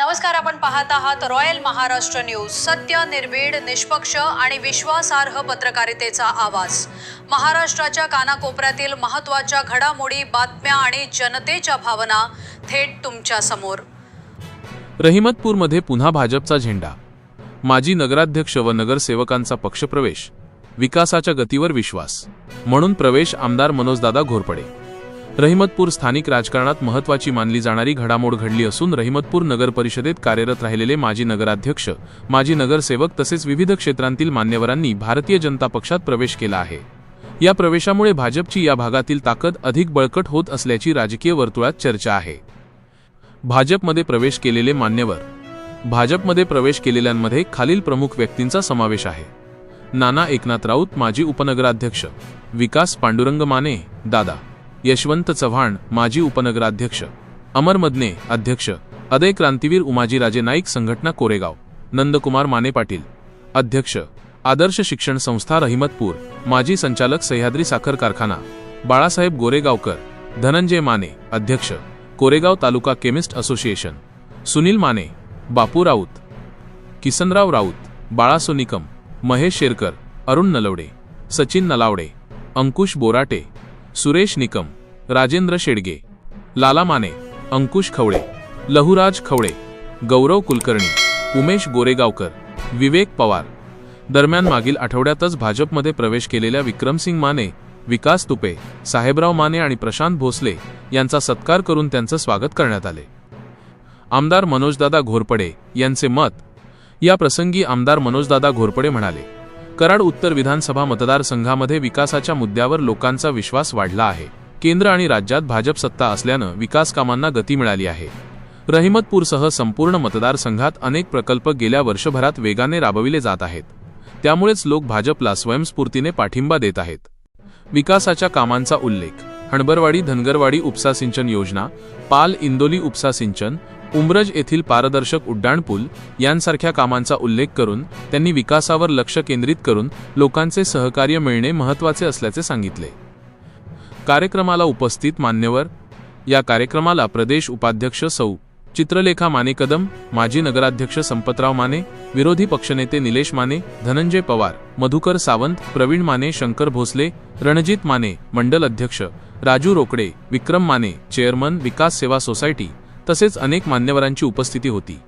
नमस्कार आपण पाहत आहात रॉयल महाराष्ट्र न्यूज. सत्य निर्भीड निष्पक्ष आणि विश्वासार्ह पत्रकारितेचा आवाज. महाराष्ट्राच्या कानाकोपऱ्यातील महत्त्वाच्या घडामोडी बातम्या आणि जनतेच्या भावना थेट तुमच्यासमोर. रहिमतपूरमध्ये पुन्हा भाजपचा झेंडा. माजी नगराध्यक्ष व नगरसेवकांचा पक्षप्रवेश. विकासाच्या गतीवर विश्वास. म्हणून प्रवेश आमदार मनोजदादा घोरपडे. रहिमतपूर स्थानिक राजकारणात महत्त्वाची मानली जाणारी घडामोड घडली असून रहिमतपूर नगर परिषदेत कार्यरत राहिलेले माजी नगराध्यक्ष माजी नगरसेवक तसेच विविध क्षेत्रांतील मान्यवरांनी भारतीय जनता पक्षात प्रवेश केला आहे. या प्रवेशामुळे भाजपची या भागातील ताकद अधिक बळकट होत असल्याची राजकीय वर्तुळात चर्चा आहे. भाजपमध्ये प्रवेश केलेले मान्यवर भाजपमध्ये प्रवेश केलेल्यांमध्ये खालील प्रमुख व्यक्तींचा समावेश आहे. नाना एकनाथ राऊत माजी उपनगराध्यक्ष विकास पांडुरंग माने दादा यशवंत चव्हाण माजी उपनगराध्यक्ष. अमर मदने अध्यक्ष. अदय क्रांतीवीर उमाजीराजे नाईक संघटना कोरेगाव. नंदकुमार माने पाटील. अध्यक्ष. आदर्श शिक्षण संस्था रहिमतपूर. माजी संचालक सह्याद्री साखर कारखाना. बाळासाहेब गोरेगावकर. धनंजय माने अध्यक्ष. Koregaon taluka chemist association. Sunil Mane Bapu Raut. Kisanrao Raut Balaso Nikam Mahesh Sherkar Arun Nalwade. Sachin Nalawade. Ankush Borate. Suresh Nikam Rajendra Shedge Lala Mane Ankush Khavale Lahuraj Khavale Gaurav Kulkarni Umesh Goregaonkar Vivek Pawar. दरम्यान मागील आठवड्यातच भाजपमध्ये प्रवेश केलेल्या विक्रमसिंग माने विकास तुपे साहेबराव माने आणि प्रशांत भोसले यांचा सत्कार करून त्यांचं स्वागत करण्यात आले. आमदार मनोजदादा घोरपडे यांचे मत या प्रसंगी आमदार मनोजदादा घोरपडे म्हणाले कराड उत्तर विधानसभा मतदारसंघामध्ये विकासाच्या मुद्द्यावर लोकांचा विश्वास वाढला आहे. केंद्र आणि राज्यात भाजप सत्ता असल्यानं विकास कामांना गती मिळाली आहे. रहिमतपूरसह संपूर्ण मतदारसंघात अनेक प्रकल्प गेल्या वर्षभरात वेगाने राबविले जात आहेत. त्यामुळेच लोक भाजपला स्वयंस्फूर्तीने पाठिंबा देत आहेत. विकासाच्या कामांचा उल्लेख. हणबरवाडी धनगरवाडी उपसा सिंचन योजना पाल इंदोली उपसा सिंचन उमरज येथील पारदर्शक उड्डाणपूल यांसारख्या कामांचा उल्लेख करून त्यांनी विकासावर लक्ष केंद्रित करून लोकांचे सहकार्य मिळणे महत्त्वाचे असल्याचे सांगितले. कार्यक्रमाला उपस्थित मान्यवर या कार्यक्रमाला प्रदेश उपाध्यक्ष सौ. चित्रलेखा माने कदम माजी नगराध्यक्ष संपतराव माने विरोधी पक्षनेते निलेश माने धनंजय पवार मधुकर सावंत प्रवीण माने शंकर भोसले रणजित माने मंडल अध्यक्ष राजू रोकडे विक्रम माने चेअरमन विकास सेवा सोसायटी तसेच अनेक मान्यवरांची उपस्थिती होती.